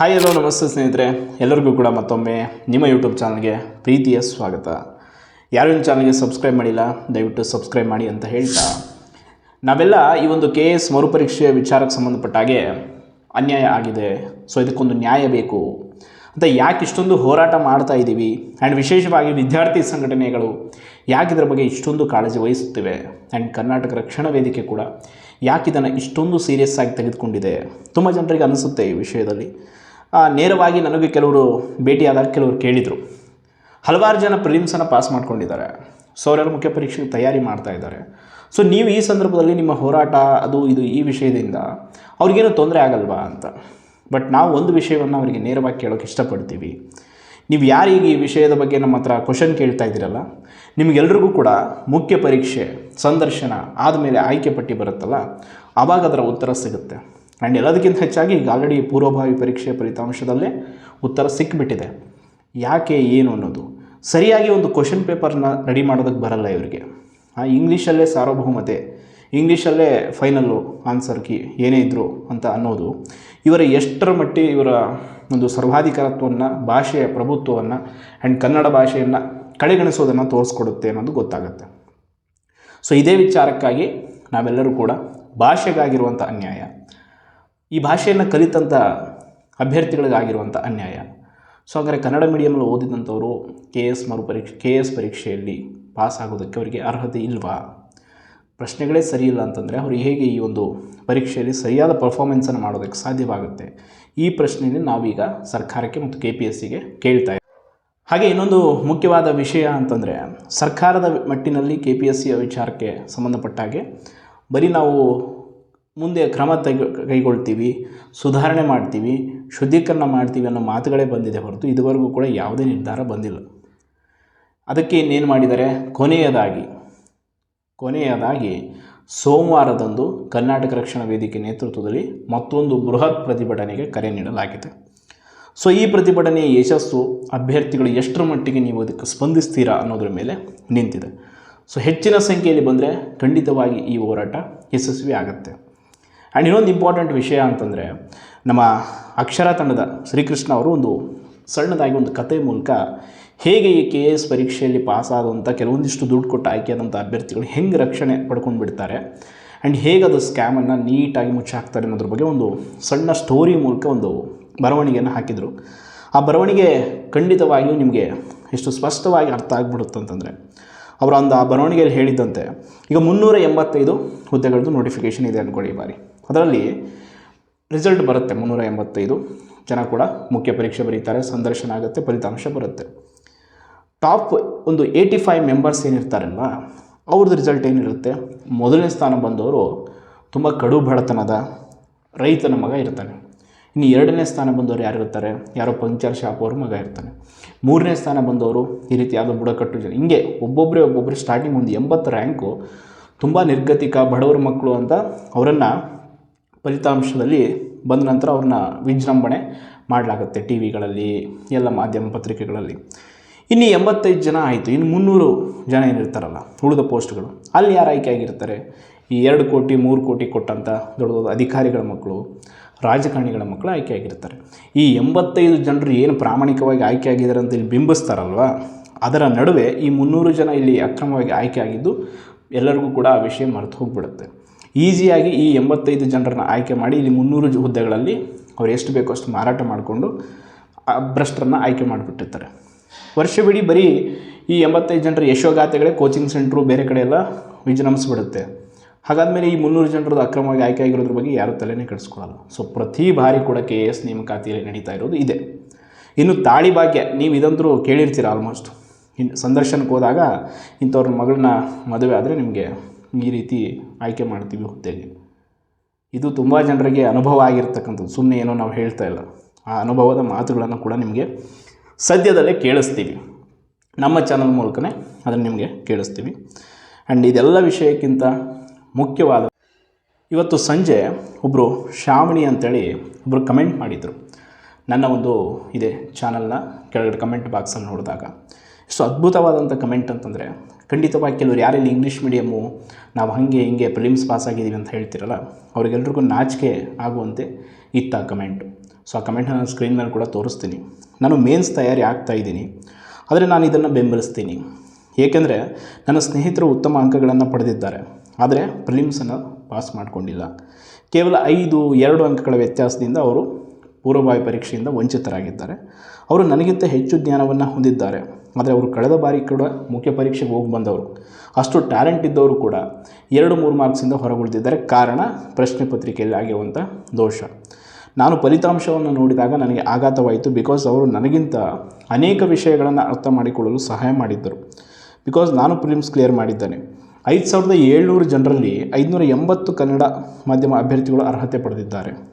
Hi hello ನಮಸ್ತೆ ಸ್ನೇಹಿತರೆ. ಎಲ್ಲರಿಗೂ ಕೂಡ ಮತ್ತೊಮ್ಮೆ ನಿಮ್ಮ ಯೂಟ್ಯೂಬ್ ಚಾನಲ್ಗೆ ಪ್ರೀತಿಯ ಸ್ವಾಗತ. ಯಾರು ಈ ಚಾನಲ್ಗೆ ಸಬ್ಸ್ಕ್ರೈಬ್ ಮಾಡಿಲ್ಲ, ದಯವಿಟ್ಟು ಸಬ್ಸ್ಕ್ರೈಬ್ ಮಾಡಿ ಅಂತ ಹೇಳ್ತಾ. ನಾವೆಲ್ಲ ಈ ಒಂದು ಕೆ ಎಸ್ ಮರುಪರೀಕ್ಷೆಯ ವಿಚಾರಕ್ಕೆ ಸಂಬಂಧಪಟ್ಟ ಹಾಗೆ ಅನ್ಯಾಯ ಆಗಿದೆ. ಸೊ ಇದಕ್ಕೊಂದು ನ್ಯಾಯ ಬೇಕು. ಅಂತ ಯಾಕೆ ಇಷ್ಟೊಂದು ಹೋರಾಟ ಮಾಡ್ತಾ ಇದ್ದೀವಿ? ಆ್ಯಂಡ್ ವಿಶೇಷವಾಗಿ ವಿದ್ಯಾರ್ಥಿ ಸಂಘಟನೆಗಳು ಯಾಕೆ ಇದರ ಬಗ್ಗೆ ಇಷ್ಟೊಂದು ಕಾಳಜಿ ವಹಿಸುತ್ತಿವೆ? ಆ್ಯಂಡ್ ಕರ್ನಾಟಕ ರಕ್ಷಣಾ ವೇದಿಕೆ ಕೂಡ ಯಾಕೆ ಇದನ್ನು ಇಷ್ಟೊಂದು ಸೀರಿಯಸ್ ಆಗಿ ತೆಗೆದುಕೊಂಡಿದೆ? ತುಂಬ ಜನರಿಗೆ ಅನಿಸುತ್ತೆ ಈ ವಿಷಯದಲ್ಲಿ. ನೇರವಾಗಿ ನನಗೆ ಕೆಲವರು ಭೇಟಿಯಾದಾಗ ಕೆಲವರು ಕೇಳಿದರು. ಹಲವಾರು ಜನ ಪ್ರಿಲಿಮ್ಸನ್ನು ಪಾಸ್ ಮಾಡ್ಕೊಂಡಿದ್ದಾರೆ. ಸೊ ಅವರೆಲ್ಲ ಮುಖ್ಯ ಪರೀಕ್ಷೆಗೆ ತಯಾರಿ ಮಾಡ್ತಾ ಇದ್ದಾರೆ. ಸೊ ನೀವು ಈ ಸಂದರ್ಭದಲ್ಲಿ ನಿಮ್ಮ ಹೋರಾಟ, ಅದು, ಇದು, ಈ ವಿಷಯದಿಂದ ಅವ್ರಿಗೇನು ತೊಂದರೆ ಆಗಲ್ವಾ ಅಂತ. ಬಟ್ ನಾವು ಒಂದು ವಿಷಯವನ್ನು ಅವರಿಗೆ ನೇರವಾಗಿ ಕೇಳೋಕ್ಕೆ ಇಷ್ಟಪಡ್ತೀವಿ. ನೀವು ಯಾರೀಗ ಈ ವಿಷಯದ ಬಗ್ಗೆ ನಮ್ಮ ಹತ್ರ ಕ್ವಶನ್ ಕೇಳ್ತಾ ಇದ್ದೀರಲ್ಲ, ನಿಮಗೆಲ್ರಿಗೂ ಕೂಡ ಮುಖ್ಯ ಪರೀಕ್ಷೆ, ಸಂದರ್ಶನ ಆದಮೇಲೆ ಆಯ್ಕೆ ಪಟ್ಟಿ ಬರುತ್ತಲ್ಲ ಆವಾಗ ಅದರ ಉತ್ತರ ಸಿಗುತ್ತೆ. ಆ್ಯಂಡ್ ಎಲ್ಲದಕ್ಕಿಂತ ಹೆಚ್ಚಾಗಿ ಈಗ ಆಲ್ರೆಡಿ ಪೂರ್ವಭಾವಿ ಪರೀಕ್ಷೆಯ ಫಲಿತಾಂಶದಲ್ಲೇ ಉತ್ತರ ಸಿಕ್ಕಿಬಿಟ್ಟಿದೆ ಯಾಕೆ ಏನು ಅನ್ನೋದು? ಸರಿಯಾಗಿ ಒಂದು ಕ್ವಶನ್ ಪೇಪರ್ನ ರೆಡಿ ಮಾಡೋದಕ್ಕೆ ಬರಲ್ಲ ಇವರಿಗೆ. ಆ ಇಂಗ್ಲೀಷಲ್ಲೇ ಸಾರ್ವಭೌಮತೆ ಇಂಗ್ಲೀಷಲ್ಲೇ ಫೈನಲ್ಲು ಆನ್ಸರ್ ಕಿ ಏನೇ ಇದ್ದರು ಅಂತ ಅನ್ನೋದು, ಇವರ ಎಷ್ಟರ ಮಟ್ಟಿ ಇವರ ಒಂದು ಸರ್ವಾಧಿಕಾರತ್ವವನ್ನು, ಭಾಷೆಯ ಪ್ರಭುತ್ವವನ್ನು ಆ್ಯಂಡ್ ಕನ್ನಡ ಭಾಷೆಯನ್ನು ಕಡೆಗಣಿಸೋದನ್ನು ತೋರಿಸ್ಕೊಡುತ್ತೆ ಅನ್ನೋದು ಗೊತ್ತಾಗುತ್ತೆ. ಸೊ ಇದೇ ವಿಚಾರಕ್ಕಾಗಿ ನಾವೆಲ್ಲರೂ ಕೂಡ ಭಾಷೆಗಾಗಿರುವಂಥ ಅನ್ಯಾಯ ಈ ಭಾಷೆಯನ್ನು ಕಲಿತಂಥ ಅಭ್ಯರ್ಥಿಗಳಿಗಾಗಿರುವಂಥ ಅನ್ಯಾಯ. ಸೊ ಹಾಗಾದರೆ ಕನ್ನಡ ಮೀಡಿಯಮಲ್ಲಿ ಓದಿದಂಥವರು ಕೆ ಎಸ್ ಮರುಪರೀಕ್ಷೆ ಕೆ ಎಸ್ ಪರೀಕ್ಷೆಯಲ್ಲಿ ಪಾಸ್ ಆಗೋದಕ್ಕೆ ಅವರಿಗೆ ಅರ್ಹತೆ ಇಲ್ವಾ? ಪ್ರಶ್ನೆಗಳೇ ಸರಿ ಇಲ್ಲ ಅಂತಂದರೆ ಅವರು ಹೇಗೆ ಈ ಒಂದು ಪರೀಕ್ಷೆಯಲ್ಲಿ ಸರಿಯಾದ ಪರ್ಫಾರ್ಮೆನ್ಸನ್ನು ಮಾಡೋದಕ್ಕೆ ಸಾಧ್ಯವಾಗುತ್ತೆ? ಈ ಪ್ರಶ್ನೆಯನ್ನು ನಾವೀಗ ಸರ್ಕಾರಕ್ಕೆ ಮತ್ತು ಕೆ ಪಿ ಎಸ್ ಸಿಗೆ ಕೇಳ್ತಾ ಹಾಗೆ ಇನ್ನೊಂದು ಮುಖ್ಯವಾದ ವಿಷಯ ಅಂತಂದರೆ ಸರ್ಕಾರದ ಮಟ್ಟಿನಲ್ಲಿ ಕೆ ಪಿ ಎಸ್ ಸಿಯ ವಿಚಾರಕ್ಕೆ ಸಂಬಂಧಪಟ್ಟ ಹಾಗೆ ಬರೀ ನಾವು ಮುಂದೆ ಕ್ರಮ ತೆಗೆ, ಕೈಗೊಳ್ತೀವಿ, ಸುಧಾರಣೆ ಮಾಡ್ತೀವಿ, ಶುದ್ಧೀಕರಣ ಮಾಡ್ತೀವಿ ಅನ್ನೋ ಮಾತುಗಳೇ ಬಂದಿದೆ ಹೊರತು ಇದುವರೆಗೂ ಕೂಡ ಯಾವುದೇ ನಿರ್ಧಾರ ಬಂದಿಲ್ಲ. ಅದಕ್ಕೆ ಇನ್ನೇನು ಮಾಡಿದ್ದಾರೆ? ಕೊನೆಯದಾಗಿ ಕೊನೆಯದಾಗಿ ಸೋಮವಾರದಂದು ಕರ್ನಾಟಕ ರಕ್ಷಣಾ ವೇದಿಕೆ ನೇತೃತ್ವದಲ್ಲಿ ಮತ್ತೊಂದು ಬೃಹತ್ ಪ್ರತಿಭಟನೆಗೆ ಕರೆ ನೀಡಲಾಗಿದೆ. ಸೊ, ಈ ಪ್ರತಿಭಟನೆಯ ಯಶಸ್ಸು ಅಭ್ಯರ್ಥಿಗಳು ಎಷ್ಟರ ಮಟ್ಟಿಗೆ ನೀವು ಅದಕ್ಕೆ ಸ್ಪಂದಿಸ್ತೀರಾ ಅನ್ನೋದ್ರ ಮೇಲೆ ನಿಂತಿದೆ. ಸೊ, ಹೆಚ್ಚಿನ ಸಂಖ್ಯೆಯಲ್ಲಿ ಬಂದರೆ ಖಂಡಿತವಾಗಿ ಈ ಹೋರಾಟ ಯಶಸ್ವಿ ಆಗುತ್ತೆ. ಆ್ಯಂಡ್ ಇನ್ನೊಂದು ಇಂಪಾರ್ಟೆಂಟ್ ವಿಷಯ ಅಂತಂದರೆ, ನಮ್ಮ ಅಕ್ಷರ ತಂಡದ ಶ್ರೀಕೃಷ್ಣ ಅವರು ಒಂದು ಸಣ್ಣದಾಗಿ ಒಂದು ಕತೆ ಮೂಲಕ ಹೇಗೆ ಈ ಕೆ ಎಸ್ ಪರೀಕ್ಷೆಯಲ್ಲಿ ಪಾಸ್ ಆದಂಥ ಕೆಲವೊಂದಿಷ್ಟು ದುಡ್ಡು ಕೊಟ್ಟು ಆಯ್ಕೆಯಾದಂಥ ಅಭ್ಯರ್ಥಿಗಳು ಹೆಂಗೆ ರಕ್ಷಣೆ ಪಡ್ಕೊಂಡು ಬಿಡ್ತಾರೆ ಆ್ಯಂಡ್ ಹೇಗೆ ಅದು ಸ್ಕ್ಯಾಮನ್ನು ನೀಟಾಗಿ ಮುಚ್ಚಾಕ್ತಾರೆ ಅನ್ನೋದ್ರ ಬಗ್ಗೆ ಒಂದು ಸಣ್ಣ ಸ್ಟೋರಿ ಮೂಲಕ ಒಂದು ಬರವಣಿಗೆಯನ್ನು ಹಾಕಿದರು. ಆ ಬರವಣಿಗೆ ಖಂಡಿತವಾಗಿಯೂ ನಿಮಗೆ ಎಷ್ಟು ಸ್ಪಷ್ಟವಾಗಿ ಅರ್ಥ ಆಗ್ಬಿಡುತ್ತೆ ಅಂತಂದರೆ, ಅವರು ಒಂದು ಆ ಬರವಣಿಗೆಯಲ್ಲಿ ಹೇಳಿದ್ದಂತೆ, ಈಗ ಮುನ್ನೂರ ಎಂಬತ್ತೈದು ಹುದ್ದೆಗಳದ್ದು ನೋಟಿಫಿಕೇಷನ್ ಇದೆ ಅಂದ್ಕೊಳ್ಳಿ ಬಾರಿ. ಅದರಲ್ಲಿ ರಿಸಲ್ಟ್ ಬರುತ್ತೆ ಮುನ್ನೂರ ಎಂಬತ್ತೈದು ಜನ ಕೂಡ ಮುಖ್ಯ ಪರೀಕ್ಷೆ ಬರೀತಾರೆ, ಸಂದರ್ಶನ ಆಗುತ್ತೆ, ಫಲಿತಾಂಶ ಬರುತ್ತೆ. ಟಾಪ್ ಒಂದು ಏಯ್ಟಿ ಫೈವ್ ಮೆಂಬರ್ಸ್ ಏನಿರ್ತಾರಲ್ಲ ಅವ್ರದ್ದು ರಿಸಲ್ಟ್ ಏನಿರುತ್ತೆ? ಮೊದಲನೇ ಸ್ಥಾನ ಬಂದವರು ತುಂಬ ಕಡು ಬಡತನದ ರೈತನ ಮಗ ಇರ್ತಾನೆ. ಇನ್ನು ಎರಡನೇ ಸ್ಥಾನ ಬಂದವರು ಯಾರು ಇರ್ತಾರೆ? ಯಾರೋ ಪಂಕ್ಚರ್ ಶಾಪ್ ಅವ್ರ ಮಗ ಇರ್ತಾನೆ. ಮೂರನೇ ಸ್ಥಾನ ಬಂದವರು ಈ ರೀತಿ ಯಾವುದೋ ಬುಡಕಟ್ಟು ಜನ. ಹಿಂಗೆ ಒಬ್ಬೊಬ್ಬರೇ ಒಬ್ಬೊಬ್ಬರು ಸ್ಟಾರ್ಟಿಂಗ್ ಒಂದು ಎಂಬತ್ತು ರ್ಯಾಂಕು ತುಂಬ ನಿರ್ಗತಿಕ ಬಡವರ ಮಕ್ಕಳು ಅಂತ ಅವರನ್ನು ಫಲಿತಾಂಶದಲ್ಲಿ ಬಂದ ನಂತರ ಅವ್ರನ್ನ ವಿಜೃಂಭಣೆ ಮಾಡಲಾಗುತ್ತೆ ಟಿ ವಿಗಳಲ್ಲಿ ಎಲ್ಲ ಮಾಧ್ಯಮ ಪತ್ರಿಕೆಗಳಲ್ಲಿ. ಇನ್ನು ಎಂಬತ್ತೈದು ಜನ ಆಯಿತು. ಇನ್ನು ಮುನ್ನೂರು ಜನ ಏನಿರ್ತಾರಲ್ಲ, ಉಳಿದ ಪೋಸ್ಟ್ಗಳು. ಅಲ್ಲಿ ಯಾರು ಆಯ್ಕೆ ಆಗಿರ್ತಾರೆ ಈ ಎರಡು ಕೋಟಿ, ಮೂರು ಕೋಟಿ ಕೊಟ್ಟಂಥ ದೊಡ್ಡ ದೊಡ್ಡ ಅಧಿಕಾರಿಗಳ ಮಕ್ಕಳು, ರಾಜಕಾರಣಿಗಳ ಮಕ್ಕಳು ಆಯ್ಕೆ ಆಗಿರ್ತಾರೆ ಈ ಎಂಬತ್ತೈದು ಜನರು ಏನು ಪ್ರಾಮಾಣಿಕವಾಗಿ ಆಯ್ಕೆ ಆಗಿದ್ದಾರೆ ಅಂತ ಇಲ್ಲಿ ಬಿಂಬಿಸ್ತಾರಲ್ವ? ಅದರ ನಡುವೆ ಈ ಮುನ್ನೂರು ಜನ ಇಲ್ಲಿ ಅಕ್ರಮವಾಗಿ ಆಯ್ಕೆ ಆಗಿದ್ದು ಎಲ್ಲರಿಗೂ ಕೂಡ ಆ ವಿಷಯ ಮರೆತು ಹೋಗ್ಬಿಡುತ್ತೆ. ಈಸಿಯಾಗಿ ಈ ಎಂಬತ್ತೈದು ಜನರನ್ನು ಆಯ್ಕೆ ಮಾಡಿ ಇಲ್ಲಿ ಮುನ್ನೂರು ಹುದ್ದೆಗಳಲ್ಲಿ ಅವ್ರು ಎಷ್ಟು ಬೇಕೋ ಅಷ್ಟು ಮಾರಾಟ ಮಾಡಿಕೊಂಡು ಭ್ರಷ್ಟರನ್ನ ಆಯ್ಕೆ ಮಾಡಿಬಿಟ್ಟಿರ್ತಾರೆ. ವರ್ಷವಿಡೀ ಬರೀ ಈ ಎಂಬತ್ತೈದು ಜನರ ಯಶೋಗಾಥೆಗಳೇ ಕೋಚಿಂಗ್ ಸೆಂಟ್ರು ಬೇರೆ ಕಡೆ ಎಲ್ಲ ವಿಜೃಂಭಿಸ್ಬಿಡುತ್ತೆ. ಹಾಗಾದಮೇಲೆ ಈ ಮುನ್ನೂರು ಜನರದ್ದು ಅಕ್ರಮವಾಗಿ ಆಯ್ಕೆ ಆಗಿರೋದ್ರ ಬಗ್ಗೆ ಯಾರೂ ತಲೆನೇ ಕೆಡಿಸ್ಕೊಳ್ಳಲ್ಲ ಸೊ ಪ್ರತಿ ಬಾರಿ ಕೂಡ ಕೆ ಎ ಎಸ್ ನೇಮಕಾತಿಯಲ್ಲಿ ನಡೀತಾ ಇರೋದು ಇದೆ. ಇನ್ನು ತಾಳಿ ಭಾಗ್ಯ, ನೀವು ಇದಂತರೂ ಕೇಳಿರ್ತೀರ ಆಲ್ಮೋಸ್ಟ್ ಇನ್ನು ಸಂದರ್ಶನಕ್ಕೆ ಹೋದಾಗ ಇಂಥವ್ರ ಮಗಳನ್ನ ಮದುವೆ ಆದರೆ ನಿಮಗೆ ಈ ರೀತಿ ಆಯ್ಕೆ ಮಾಡ್ತೀವಿ ಹುದ್ದೆಗೆ. ಇದು ತುಂಬ ಜನರಿಗೆ ಅನುಭವ ಆಗಿರ್ತಕ್ಕಂಥದ್ದು. ಸುಮ್ಮನೆ ಏನೋ ನಾವು ಹೇಳ್ತಾ ಇಲ್ಲ. ಆ ಅನುಭವದ ಮಾತುಗಳನ್ನು ಕೂಡ ನಿಮಗೆ ಸದ್ಯದಲ್ಲೇ ಕೇಳಿಸ್ತೀವಿ. ನಮ್ಮ ಚಾನಲ್ ಮೂಲಕನೇ ಅದನ್ನು ನಿಮಗೆ ಕೇಳಿಸ್ತೀವಿ. ಆ್ಯಂಡ್ ಇದೆಲ್ಲ ವಿಷಯಕ್ಕಿಂತ ಮುಖ್ಯವಾದ ಇವತ್ತು ಸಂಜೆ ಒಬ್ಬರು ಶ್ರಾವಣಿ ಅಂತೇಳಿ ಒಬ್ಬರು ಕಮೆಂಟ್ ಮಾಡಿದರು. ನನ್ನ ಒಂದು ಇದೆ ಚಾನಲ್ನ ಕೆಳಗಡೆ ಕಮೆಂಟ್ ಬಾಕ್ಸನ್ನು ನೋಡಿದಾಗ. ಇಷ್ಟು ಅದ್ಭುತವಾದಂಥ ಕಮೆಂಟ್ ಅಂತಂದರೆ ಖಂಡಿತವಾಗಿ ಕೆಲವರು ಯಾರೆಲ್ಲ ಇಂಗ್ಲೀಷ್ ಮೀಡಿಯಮ್ಮು ನಾವು ಹಾಗೆ ಹಿಂಗೆ ಪ್ರಿಲಿಮ್ಸ್ ಪಾಸ್ ಆಗಿದ್ದೀವಿ ಅಂತ ಹೇಳ್ತಿರಲ್ಲ, ಅವ್ರಿಗೆಲ್ರಿಗೂ ನಾಚಿಕೆ ಆಗುವಂತೆ ಇತ್ತ ಕಮೆಂಟು ಸೊ ಆ ಕಮೆಂಟ್ನ ನಾನು ಸ್ಕ್ರೀನ್ ಮೇಲೆ ಕೂಡ ತೋರಿಸ್ತೀನಿ. ನಾನು ಮೇನ್ಸ್ ತಯಾರಿ ಆಗ್ತಾ ಇದ್ದೀನಿ, ಆದರೆ ನಾನು ಇದನ್ನು ಬೆಂಬಲಿಸ್ತೀನಿ. ಏಕೆಂದರೆ ನನ್ನ ಸ್ನೇಹಿತರು ಉತ್ತಮ ಅಂಕಗಳನ್ನು ಪಡೆದಿದ್ದಾರೆ, ಆದರೆ ಪ್ರಿಲಿಮ್ಸನ್ನು ಪಾಸ್ ಮಾಡಿಕೊಂಡಿಲ್ಲ. ಕೇವಲ ಐದು, ಎರಡು ಅಂಕಗಳ ವ್ಯತ್ಯಾಸದಿಂದ ಅವರು ಪೂರ್ವಭಾವಿ ಪರೀಕ್ಷೆಯಿಂದ ವಂಚಿತರಾಗಿದ್ದಾರೆ. ಅವರು ನನಗಿಂತ ಹೆಚ್ಚು ಜ್ಞಾನವನ್ನು ಹೊಂದಿದ್ದಾರೆ. ಆದರೆ ಅವರು ಕಳೆದ ಬಾರಿ ಕೂಡ ಮುಖ್ಯ ಪರೀಕ್ಷೆಗೆ ಹೋಗಿ ಬಂದವರು. ಅಷ್ಟು ಟ್ಯಾಲೆಂಟ್ ಇದ್ದವರು ಕೂಡ ಎರಡು, ಮೂರು ಮಾರ್ಕ್ಸಿಂದ ಹೊರಗುಳಿದಿದ್ದಾರೆ. ಕಾರಣ ಪ್ರಶ್ನೆ ಪತ್ರಿಕೆಯಲ್ಲಿ ಆಗಿರುವಂಥ ದೋಷ. ನಾನು ಫಲಿತಾಂಶವನ್ನು ನೋಡಿದಾಗ ನನಗೆ ಆಘಾತವಾಯಿತು. ಬಿಕಾಸ್ ಅವರು ನನಗಿಂತ ಅನೇಕ ವಿಷಯಗಳನ್ನು ಅರ್ಥ ಮಾಡಿಕೊಳ್ಳಲು ಸಹಾಯ ಮಾಡಿದ್ದರು. ಬಿಕಾಸ್ ನಾನು ಫಿಲಿಮ್ಸ್ ಕ್ಲಿಯರ್ ಮಾಡಿದ್ದೇನೆ. ಐದು ಸಾವಿರದ ಏಳ್ನೂರು ಜನರಲ್ಲಿ ಐದುನೂರ ಎಂಬತ್ತು ಕನ್ನಡ ಮಾಧ್ಯಮ ಅಭ್ಯರ್ಥಿಗಳು ಅರ್ಹತೆ ಪಡೆದಿದ್ದಾರೆ.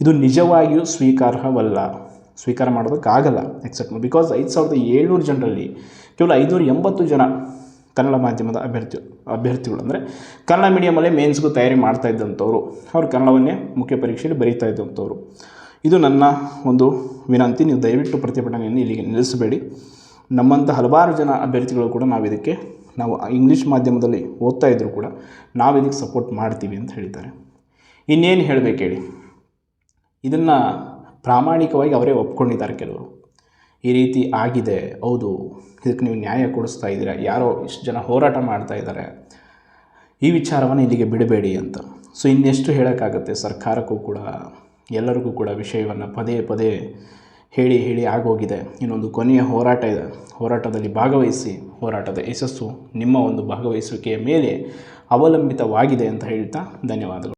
ಇದು ನಿಜವಾಗಿಯೂ ಸ್ವೀಕಾರಾರ್ಹವಲ್ಲ ಸ್ವೀಕಾರ ಮಾಡೋದಕ್ಕಾಗಲ್ಲ ಎಕ್ಸೆಪ್ಟ್ ಬಿಕಾಸ್ ಐದು ಸಾವಿರದ ಏಳ್ನೂರು ಜನರಲ್ಲಿ ಕೇವಲ ಐದುನೂರ ಎಂಬತ್ತು ಜನ ಕನ್ನಡ ಮಾಧ್ಯಮದ ಅಭ್ಯರ್ಥಿ, ಅಭ್ಯರ್ಥಿಗಳು ಅಂದರೆ ಕನ್ನಡ ಮೀಡಿಯಮಲ್ಲೇ ಮೇನ್ಸ್ಗೂ ತಯಾರಿ ಮಾಡ್ತಾ ಇದ್ದಂಥವ್ರು. ಅವ್ರು ಕನ್ನಡವನ್ನೇ ಮುಖ್ಯ ಪರೀಕ್ಷೆಯಲ್ಲಿ ಬರೀತಾ ಇದ್ದಂಥವ್ರು. ಇದು ನನ್ನ ಒಂದು ವಿನಂತಿ, ನೀವು ದಯವಿಟ್ಟು ಪ್ರತಿಭಟನೆಯನ್ನು ಇಲ್ಲಿಗೆ ನಿಲ್ಲಿಸಬೇಡಿ. ನಮ್ಮಂಥ ಹಲವಾರು ಜನ ಅಭ್ಯರ್ಥಿಗಳು ಕೂಡ ನಾವು ಇದಕ್ಕೆ, ನಾವು ಇಂಗ್ಲೀಷ್ ಮಾಧ್ಯಮದಲ್ಲಿ ಓದ್ತಾ ಇದ್ದರೂ ಕೂಡ ನಾವು ಇದಕ್ಕೆ ಸಪೋರ್ಟ್ ಮಾಡ್ತೀವಿ ಅಂತ ಹೇಳಿದ್ದಾರೆ. ಇನ್ನೇನು ಹೇಳಬೇಕು ಹೇಳಿ? ಇದನ್ನು ಪ್ರಾಮಾಣಿಕವಾಗಿ ಅವರೇ ಒಪ್ಕೊಂಡಿದ್ದಾರೆ ಕೆಲವರು. ಈ ರೀತಿ ಆಗಿದೆ, ಹೌದು, ಇದಕ್ಕೆ ನೀವು ನ್ಯಾಯ ಕೊಡಿಸ್ತಾ ಇದ್ದೀರಾ, ಯಾರೋ ಇಷ್ಟು ಜನ ಹೋರಾಟ ಮಾಡ್ತಾ ಇದ್ದಾರೆ, ಈ ವಿಚಾರವನ್ನು ಇಲ್ಲಿಗೆ ಬಿಡಬೇಡಿ ಅಂತ. ಸೊ ಇನ್ನೆಷ್ಟು ಹೇಳೋಕ್ಕಾಗತ್ತೆ? ಸರ್ಕಾರಕ್ಕೂ ಕೂಡ, ಎಲ್ಲರಿಗೂ ಕೂಡ ವಿಷಯವನ್ನು ಪದೇ ಪದೇ ಹೇಳಿ ಹೇಳಿ ಆಗೋಗಿದೆ. ಇನ್ನೊಂದು ಕೊನೆಯ ಹೋರಾಟ ಇದೆ. ಹೋರಾಟದಲ್ಲಿ ಭಾಗವಹಿಸಿ, ಹೋರಾಟದ ಯಶಸ್ಸು ನಿಮ್ಮ ಒಂದು ಭಾಗವಹಿಸುವಿಕೆಯ ಮೇಲೆ ಅವಲಂಬಿತವಾಗಿದೆ ಅಂತ ಹೇಳ್ತಾ ಧನ್ಯವಾದಗಳು.